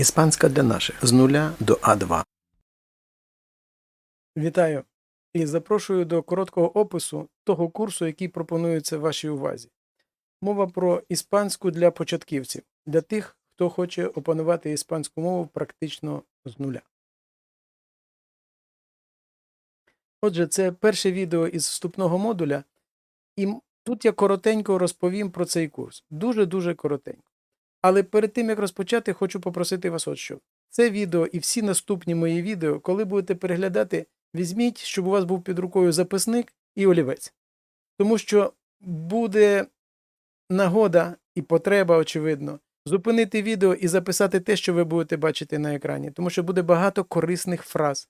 Іспанська для наших з нуля до А2. Вітаю і запрошую до короткого опису того курсу, який пропонується вашій увазі. Мова про іспанську для початківців, для тих, хто хоче опанувати іспанську мову практично з нуля. Отже, це перше відео із вступного модуля, і тут я коротенько розповім про цей курс. Дуже-дуже коротенько. Але перед тим як розпочати, хочу попросити вас от що. Це відео і всі наступні мої відео, коли будете переглядати, візьміть, щоб у вас був під рукою записник і олівець. Тому що буде нагода і потреба, очевидно, зупинити відео і записати те, що ви будете бачити на екрані, тому що буде багато корисних фраз.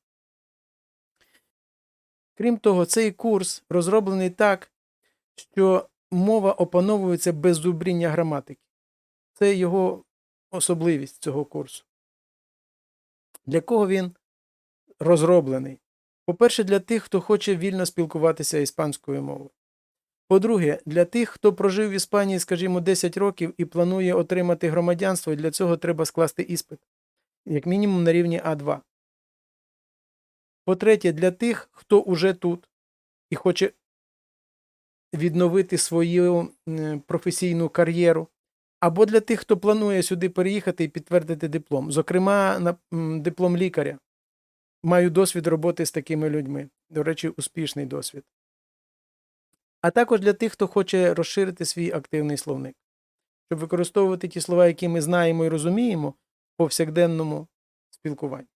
Крім того, цей курс розроблений так, що мова опановується без зубріння граматики. Це його особливість цього курсу. Для кого він розроблений? По-перше, для тих, хто хоче вільно спілкуватися іспанською мовою. По-друге, для тих, хто прожив в Іспанії, скажімо, 10 років і планує отримати громадянство, для цього треба скласти іспит, як мінімум на рівні А2. По-третє, для тих, хто уже тут і хоче відновити свою професійну кар'єру, або для тих, хто планує сюди переїхати і підтвердити диплом. Зокрема, на диплом лікаря. Маю досвід роботи з такими людьми. До речі, успішний досвід. А також для тих, хто хоче розширити свій активний словник, щоб використовувати ті слова, які ми знаємо і розуміємо в повсякденному спілкуванні.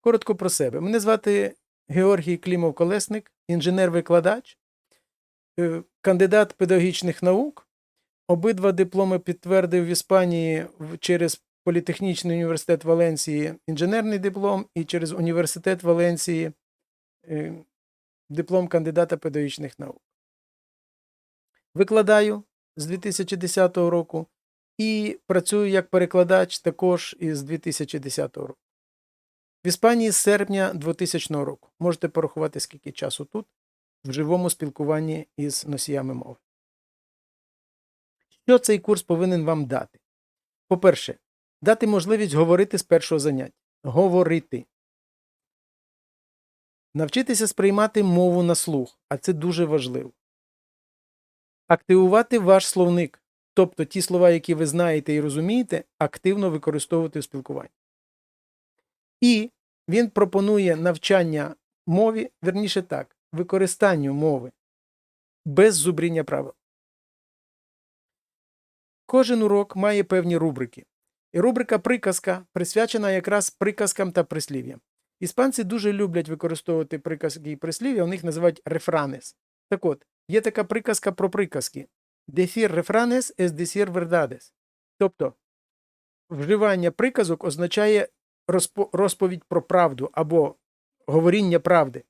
Коротко про себе. Мене звати Георгій Клімов Колесник, інженер-викладач, е, кандидат педагогічних наук. Обидва дипломи підтвердив в Іспанії через Політехнічний університет Валенції інженерний диплом і через Університет Валенції е, диплом кандидата педагогічних наук. Викладаю з 2010 року і працюю як перекладач також із 2010 року. В Іспанії з серпня 2000 року. Можете порахувати, скільки часу тут в живому спілкуванні із носіями мови. Що цей курс повинен вам дати? По-перше, дати можливість говорити з першого заняття. Говорити. Навчитися сприймати мову на слух, а це дуже важливо. Активувати ваш словник, тобто ті слова, які ви знаєте і розумієте, активно використовувати в спілкуванні. І він пропонує навчання мові, верніше так, використанню мови без зубріння правил. Кожен урок має певні рубрики. І рубрика приказка присвячена якраз приказкам та прислів'ям. Іспанці дуже люблять використовувати приказки і прислів'я, у них називають рефранес. Так от, є така приказка про приказки. Decir refranes es decir verdades. Тобто, вживання приказок означає розповідь про правду або говоріння правди,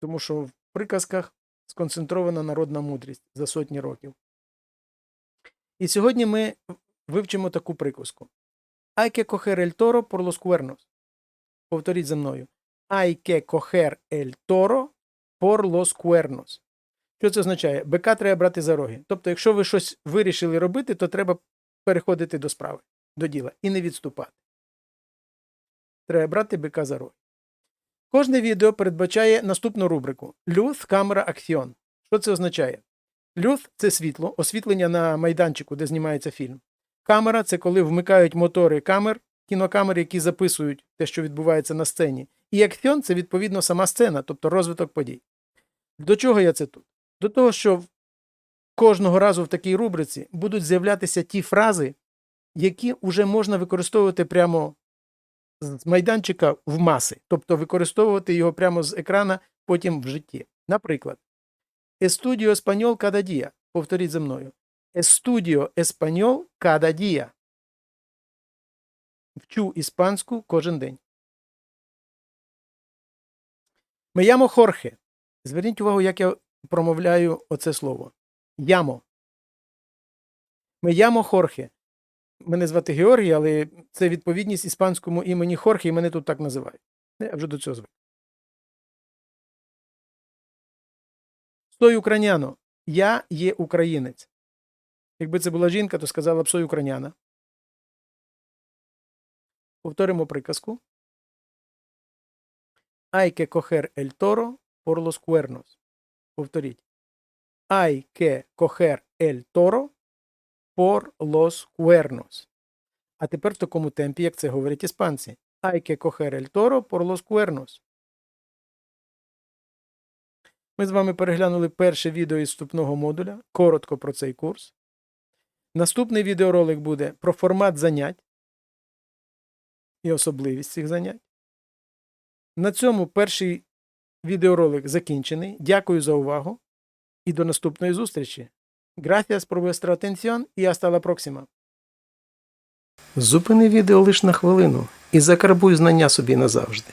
тому що в приказках сконцентрована народна мудрість за сотні років. І сьогодні ми вивчимо таку приказку. Hay que coger el toro por los cuernos. Повторіть за мною. Hay que coger el por los cuernos. Що це означає? Бика треба брати за роги. Тобто, якщо ви щось вирішили робити, то треба переходити до справи, до діла і не відступати. Треба брати бика за роги. Кожне відео передбачає наступну рубрику Люth, камера, акціон. Що це означає? Люth – це світло, освітлення на майданчику, де знімається фільм. Камера це коли вмикають мотори камер, кінокамер, які записують те, що відбувається на сцені. І акціон це відповідно сама сцена, тобто розвиток подій. До чого я це тут? До того, що кожного разу в такій рубриці будуть з'являтися ті фрази, які вже можна використовувати прямо з майданчика в маси, тобто використовувати його прямо з екрана потім в житті. Наприклад, Estudio español cada día. Повторіть за мною. Estudio español cada día. Вчу іспанську кожен день. Me llamo Jorge. Зверніть увагу, як я промовляю оце слово. Ямо. Me llamo Jorge. Мене звати Георгій, але це відповідність іспанському імені Хорхе, і мене тут так називають. Я вже до цього звик. Стой україняно. Я є українець. Якби це була жінка, то сказала б сой україняна. Повторимо приказку. Hay que coger el toro por los cuernos. Повторіть. Hay que coger el toro por los cuernos. А тепер в такому темпі, як це говорять іспанці. Hay que coger el toro por los cuernos. Ми з вами переглянули перше відео із вступного модуля. Коротко про цей курс. Наступний відеоролик буде про формат занять і особливість цих занять. На цьому перший відеоролик закінчений. Дякую за увагу і до наступної зустрічі. Gracias por vuestra atención y hasta la próxima. Зупини відео лише на хвилину і закарбуй знання собі назавжди.